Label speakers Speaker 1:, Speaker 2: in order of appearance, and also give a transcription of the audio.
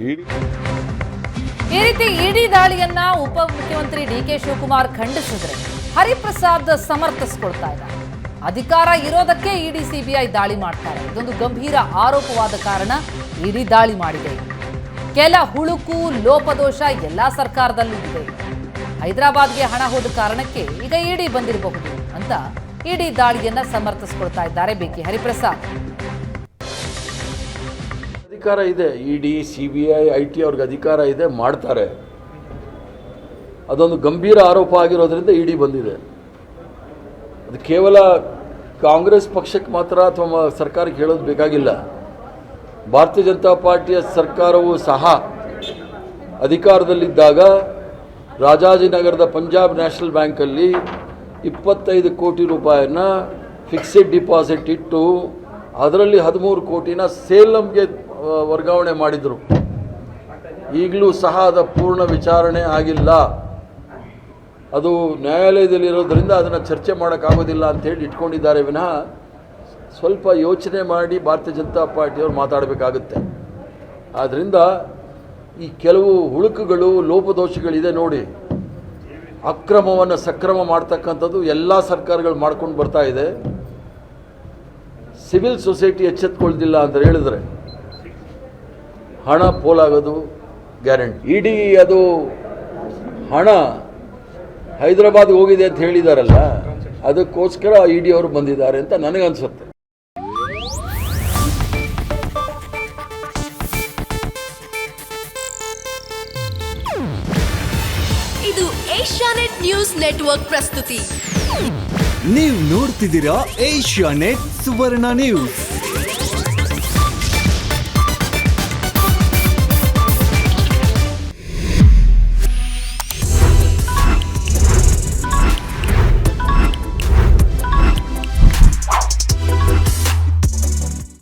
Speaker 1: ಈ ರೀತಿ ಇಡಿ ದಾಳಿಯನ್ನ ಉಪ ಮುಖ್ಯಮಂತ್ರಿ ಡಿ ಕೆ ಶಿವಕುಮಾರ್ ಖಂಡಿಸಿದ್ರೆ ಹರಿಪ್ರಸಾದ್ ಸಮರ್ಥಿಸ್ಕೊಳ್ತಾ ಇದ್ದಾರೆ ಅಧಿಕಾರ ಇರೋದಕ್ಕೆ ಇಡಿ ಸಿಬಿಐ ದಾಳಿ ಮಾಡ್ತಾರೆ. ಇದೊಂದು ಗಂಭೀರ ಆರೋಪವಾದ ಕಾರಣ ಇಡಿ ದಾಳಿ ಮಾಡಿದೆ. ಕೆಲ ಹುಳುಕು, ಲೋಪದೋಷ ಎಲ್ಲಾ ಸರ್ಕಾರದಲ್ಲೂ ಇದೆ. ಹೈದರಾಬಾದ್ಗೆ ಹಣ ಹೋದ ಕಾರಣಕ್ಕೆ ಈಗ ಇಡಿ ಬಂದಿರಬಹುದು ಅಂತ ಇಡಿ ದಾಳಿಯನ್ನ ಸಮರ್ಥಿಸ್ಕೊಳ್ತಾ ಇದ್ದಾರೆ ಬಿ ಕೆ ಹರಿಪ್ರಸಾದ್.
Speaker 2: ಅಧಿಕಾರ ಇದೆ. E D, C B I I T ಅವ್ರಿಗೆ ಅಧಿಕಾರ ಇದೆ, ಮಾಡ್ತಾರೆ. ಅದೊಂದು ಗಂಭೀರ ಆರೋಪ ಆಗಿರೋದ್ರಿಂದ ಇ ಡಿ ಬಂದಿದೆ. ಅದು ಕೇವಲ ಕಾಂಗ್ರೆಸ್ ಪಕ್ಷಕ್ಕೆ ಮಾತ್ರ ಅಥವಾ ಸರ್ಕಾರಕ್ಕೆ ಹೇಳೋದು ಬೇಕಾಗಿಲ್ಲ. ಭಾರತೀಯ ಜನತಾ ಪಾರ್ಟಿಯ ಸರ್ಕಾರವೂ ಸಹ ಅಧಿಕಾರದಲ್ಲಿದ್ದಾಗ ರಾಜಾಜಿನಗರದ ಪಂಜಾಬ್ ನ್ಯಾಷನಲ್ ಬ್ಯಾಂಕಲ್ಲಿ ಇಪ್ಪತ್ತೈದು ಕೋಟಿ ರೂಪಾಯಿನ ಫಿಕ್ಸೆಡ್ ಡಿಪಾಸಿಟ್ ಇಟ್ಟು, ಅದರಲ್ಲಿ ಹದಿಮೂರು ಕೋಟಿನ ಸೇಲಂಗೆ ವರ್ಗಾವಣೆ ಮಾಡಿದರು. ಈಗಲೂ ಸಹ ಅದು ಪೂರ್ಣ ವಿಚಾರಣೆ ಆಗಿಲ್ಲ. ಅದು ನ್ಯಾಯಾಲಯದಲ್ಲಿರೋದ್ರಿಂದ ಅದನ್ನು ಚರ್ಚೆ ಮಾಡೋಕ್ಕಾಗೋದಿಲ್ಲ ಅಂತೇಳಿ ಇಟ್ಕೊಂಡಿದ್ದಾರೆ ವಿನಃ ಸ್ವಲ್ಪ ಯೋಚನೆ ಮಾಡಿ ಭಾರತೀಯ ಜನತಾ ಪಾರ್ಟಿಯವರು ಮಾತಾಡಬೇಕಾಗುತ್ತೆ. ಆದ್ದರಿಂದ ಈ ಕೆಲವು ಹುಳುಕುಗಳು, ಲೋಪದೋಷಗಳಿದೆ ನೋಡಿ. ಅಕ್ರಮವನ್ನು ಸಕ್ರಮ ಮಾಡ್ತಕ್ಕಂಥದ್ದು ಎಲ್ಲ ಸರ್ಕಾರಗಳು ಮಾಡ್ಕೊಂಡು ಬರ್ತಾ ಇದೆ. ಸಿವಿಲ್ ಸೊಸೈಟಿ ಎಚ್ಚೆತ್ಕೊಳ್ದಿಲ್ಲ ಅಂತ ಹೇಳಿದ್ರೆ ಹಣ ಪೋಲಾಗೋದು ಗ್ಯಾರಂಟಿ. ಇಡೀ ಅದು ಹಣ ಹೈದರಾಬಾದ್ ಹೋಗಿದೆ ಅಂತ ಹೇಳಿದಾರಲ್ಲ ಅದಕ್ಕೋಸ್ಕರ ಇ ಡಿ ಅವರು ಬಂದಿದ್ದಾರೆ ಅಂತ ನನಗನ್ಸುತ್ತೆ.
Speaker 3: ಇದು ಏಷ್ಯಾನೆಟ್ ನ್ಯೂಸ್ ನೆಟ್ವರ್ಕ್ ಪ್ರಸ್ತುತಿ.
Speaker 4: ನೀವು ನೋಡ್ತಿದ್ದೀರಾ ಏಷ್ಯಾನೆಟ್ ಸುವರ್ಣ ನ್ಯೂಸ್.